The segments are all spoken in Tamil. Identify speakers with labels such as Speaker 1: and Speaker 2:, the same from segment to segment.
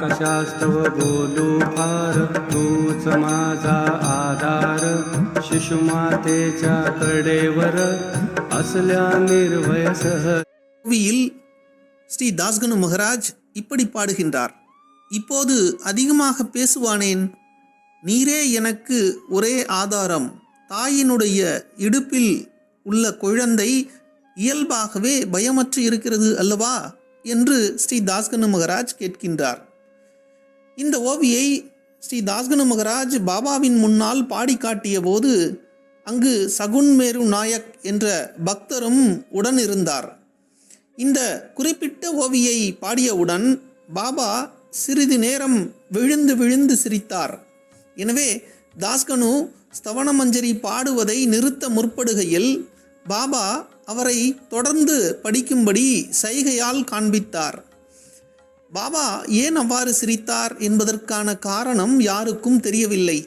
Speaker 1: कशास्तव बोलू फार तूच माझा आधार शिशुमातेच्या कडेवर असल्या निर्भय सह
Speaker 2: புவியில் ஸ்ரீ தாஸ்கனு மகராஜ் இப்படி பாடுகின்றார் இப்போது அதிகமாக பேசுவானேன் நீரே எனக்கு ஒரே ஆதாரம் தாயினுடைய இடுப்பில் உள்ள குழந்தை இயல்பாகவே பயமற்று இருக்கிறது அல்லவா என்று ஸ்ரீ தாஸ்கனு மகராஜ் கேட்கின்றார் இந்த ஓவியை ஸ்ரீ தாஸ்கனு மகராஜ் பாபாவின் முன்னால் பாடி காட்டிய போது அங்கு சகுன் மேரு நாயக் என்ற பக்தரும் உடன் இருந்தார் இந்த குறிப்பிட்ட ஓவியை பாடியவுடன் பாபா சிறிது நேரம் விழுந்து விழுந்து சிரித்தார். எனவே தாஸ்கனு ஸ்தவனமஞ்சரி பாடுவதை நிறுத்த முற்படுகையில் பாபா அவரை தொடர்ந்து படிக்கும்படி சைகையால் காண்பித்தார். பாபா ஏன் அவ்வாறு சிரித்தார் என்பதற்கான காரணம் யாருக்கும் தெரியவில்லை.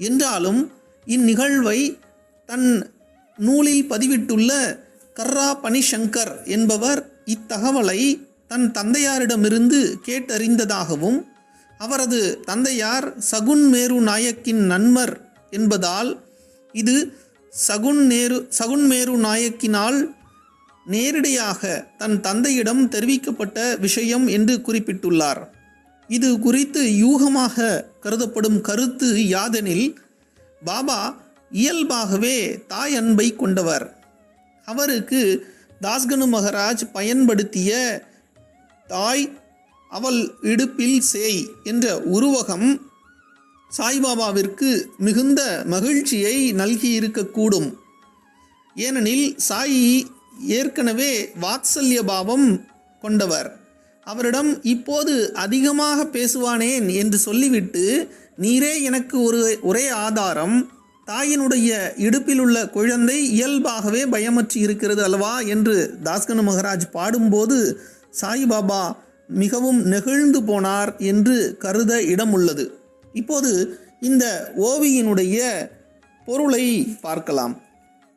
Speaker 2: என்றாலும் இந்நிகழ்வை தன் நூலில் பதிவிட்டுள்ள கர்ரா பனிசங்கர் என்பவர் இத்தகவலை தன் தந்தையாரிடமிருந்து கேட்டறிந்ததாகவும் அவரது தந்தையார் சகுன் மேரு நாயக்கின் நன்மர் என்பதால் இது சகுன் நேரு சகுன் மேரு நாயக்கினால் நேரடியாக தன் தந்தையிடம் தெரிவிக்கப்பட்ட விஷயம் என்று குறிப்பிட்டுள்ளார். இது குறித்து யூகமாக கருதப்படும் கருத்து யாதெனில் பாபா இயல்பாகவே தாய் அன்பை கொண்டவர். அவருக்கு தாஸ்கனு மகராஜ் பயன்படுத்திய தாய் அவள் இடுப்பில் சேய் என்ற உருவகம் சாய்பாபாவிற்கு மிகுந்த மகிழ்ச்சியை நல்கியிருக்கக்கூடும். ஏனெனில் சாயி ஏற்கனவே வாத்சல்ய பாவம் கொண்டவர். அவரிடம் இப்போது அதிகமாக பேசுவானேன் என்று சொல்லிவிட்டு நீரே எனக்கு ஒரு ஒரே ஆதாரம். தாயினுடைய இடுப்பில் உள்ள குழந்தை இயல்பாகவே பயமற்று இருக்கிறது அல்லவா? என்று தாஸ்கனு மகராஜ் பாடும்போது சாய்பாபா மிகவும் நெகிழ்ந்து போனார் என்று கருத இடம் உள்ளது இப்போது இந்த ஓவியினுடைய பொருளை பார்க்கலாம்.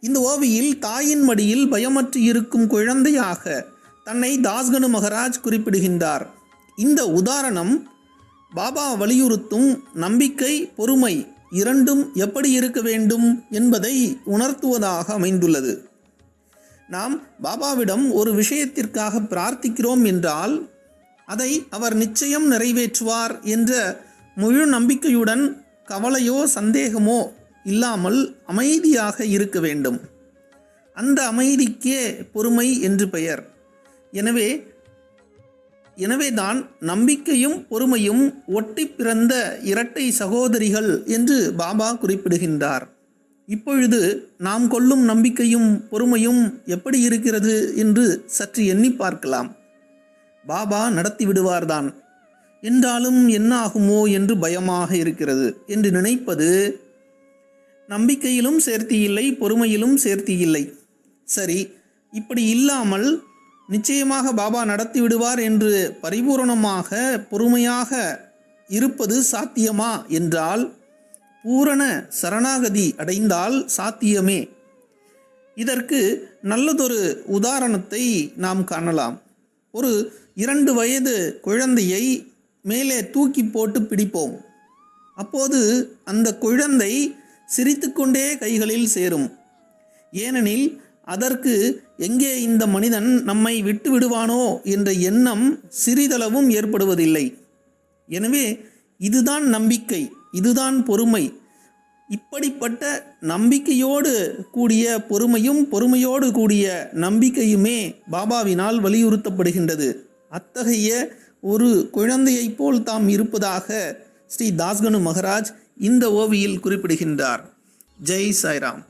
Speaker 2: இந்த ஓவியில் தாயின் மடியில் பயமற்று இருக்கும் குழந்தையாக தன்னை தாஸ்கனு மகராஜ் குறிப்பிடுகின்றார். இந்த உதாரணம் பாபா வலியுறுத்தும் நம்பிக்கை பொறுமை இரண்டும் எப்படி இருக்க வேண்டும் என்பதை உணர்த்துவதாக அமைந்துள்ளது. நாம் பாபாவிடம் ஒரு விஷயத்திற்காக பிரார்த்திக்கிறோம் என்றால் அதை அவர் நிச்சயம் நிறைவேற்றுவார் என்ற முழு நம்பிக்கையுடன் கவலையோ சந்தேகமோ இல்லாமல் அமைதியாக இருக்க வேண்டும். அந்த அமைதிக்கே பொறுமை என்று பெயர். எனவே எனவேதான் நம்பிக்கையும் பொறுமையும் ஒட்டி பிறந்த இரட்டை சகோதரிகள் என்று பாபா குறிப்பிடுகின்றார். இப்பொழுது நாம் கொள்ளும் நம்பிக்கையும் பொறுமையும் எப்படி இருக்கிறது என்று சற்று எண்ணி பார்க்கலாம். பாபா நடத்தி விடுவார்தான். என்றாலும் என்ன ஆகுமோ என்று பயமாக இருக்கிறது என்று நினைப்பது நம்பிக்கையிலும் சேர்த்தி இல்லை பொறுமையிலும் சேர்த்தி இல்லை சரி இப்படி இல்லாமல் நிச்சயமாக பாபா நடத்தி விடுவார் என்று பரிபூரணமாக பொறுமையாக இருப்பது சாத்தியமா என்றால் பூரண சரணாகதி அடைந்தால் சாத்தியமே. இதற்கு நல்லதொரு உதாரணத்தை நாம் காணலாம். ஒரு இரண்டு வயது குழந்தையை மேலே தூக்கி போட்டு பிடிப்போம். அப்போது அந்த குழந்தை சிரித்துக்கொண்டே கைகளில் சேரும். ஏனெனில் அதற்கு எங்கே இந்த மனிதன் நம்மை விட்டு விடுவானோ என்ற எண்ணம் சிறிதளவும் ஏற்படுவதில்லை. எனவே இதுதான் நம்பிக்கை இதுதான் பொறுமை. இப்படிப்பட்ட நம்பிக்கையோடு கூடிய பொறுமையும் பொறுமையோடு கூடிய நம்பிக்கையுமே பாபாவினால் வலியுறுத்தப்படுகின்றது. அத்தகைய ஒரு குழந்தையைப் போல் தாம் இருப்பதாக ஸ்ரீ தாஸ்கனு மகராஜ் இந்த ஓவியில் குறிப்பிடுகின்றார். ஜெய் சாய்ராம்.